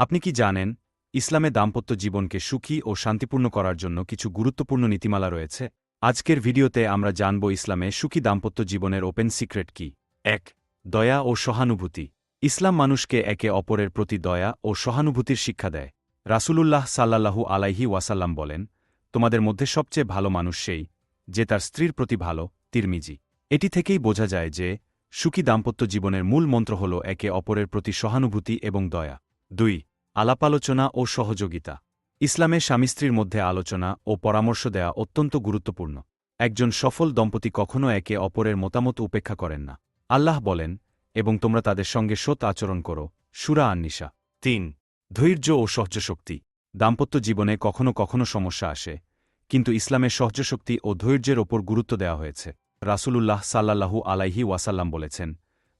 আপনি কি জানেন, ইসলামে দাম্পত্য জীবনকে সুখী ও শান্তিপূর্ণ করার জন্য কিছু গুরুত্বপূর্ণ নীতিমালা রয়েছে? আজকের ভিডিওতে আমরা জানব ইসলামে সুখী দাম্পত্য জীবনের ওপেন সিক্রেট কি? এক, দয়া ও সহানুভূতি। ইসলাম মানুষকে একে অপরের প্রতি দয়া ও সহানুভূতির শিক্ষা দেয়। রাসুলুল্লাহ সাল্লাল্লাহু আলাইহি ওয়াসাল্লাম বলেন, তোমাদের মধ্যে সবচেয়ে ভালো মানুষ সেই, যে তার স্ত্রীর প্রতি ভালো, তিরমিজি। এটি থেকেই বোঝা যায় যে, সুখী দাম্পত্য জীবনের মূল মন্ত্র হল একে অপরের প্রতি সহানুভূতি এবং দয়া। দুই আলাপালোচনা ও সহযোগিতা। ইসলামে স্বামী স্ত্রীর মধ্যে আলোচনা ও পরামর্শ দেয়া অত্যন্ত গুরুত্বপূর্ণ। একজন সফল দম্পতি কখনও একে অপরের মতামত উপেক্ষা করেন না। আল্লাহ বলেন, এবং তোমরা তাদের সঙ্গে সৎ আচরণ করো। সুরা আন্নিশা তিন, ধৈর্য ও সহ্যশক্তি দাম্পত্য জীবনে কখনো কখনো সমস্যা আসে, কিন্তু ইসলামের সহ্যশক্তি ও ধৈর্যের ওপর গুরুত্ব দেওয়া হয়েছে। রাসূলুল্লাহ সাল্লাল্লাহু আলাইহি ওয়াসাল্লাম বলেছেন,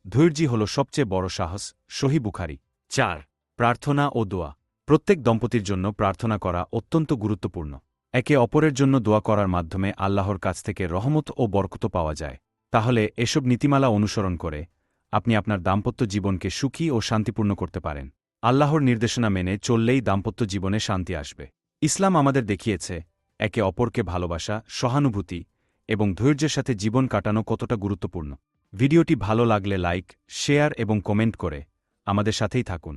ধৈর্যই হল সবচেয়ে বড় সাহস, সহি বুখারি। চার প্রার্থনা ও দোয়া। প্রত্যেক দম্পতির জন্য প্রার্থনা করা অত্যন্ত গুরুত্বপূর্ণ। একে অপরের জন্য দোয়া করার মাধ্যমে আল্লাহর কাছ থেকে রহমত ও বরকত পাওয়া যায়। তাহলে এসব নীতিমালা অনুসরণ করে আপনি আপনার দাম্পত্য জীবনকে সুখী ও শান্তিপূর্ণ করতে পারেন। আল্লাহর নির্দেশনা মেনে চললেই দাম্পত্য জীবনে শান্তি আসবে। ইসলাম আমাদের দেখিয়েছে, একে অপরকে ভালোবাসা, সহানুভূতি এবং ধৈর্যের সাথে জীবন কাটানো কতটা গুরুত্বপূর্ণ। ভিডিওটি ভালো লাগলে লাইক, শেয়ার এবং কমেন্ট করে আমাদের সাথেই থাকুন।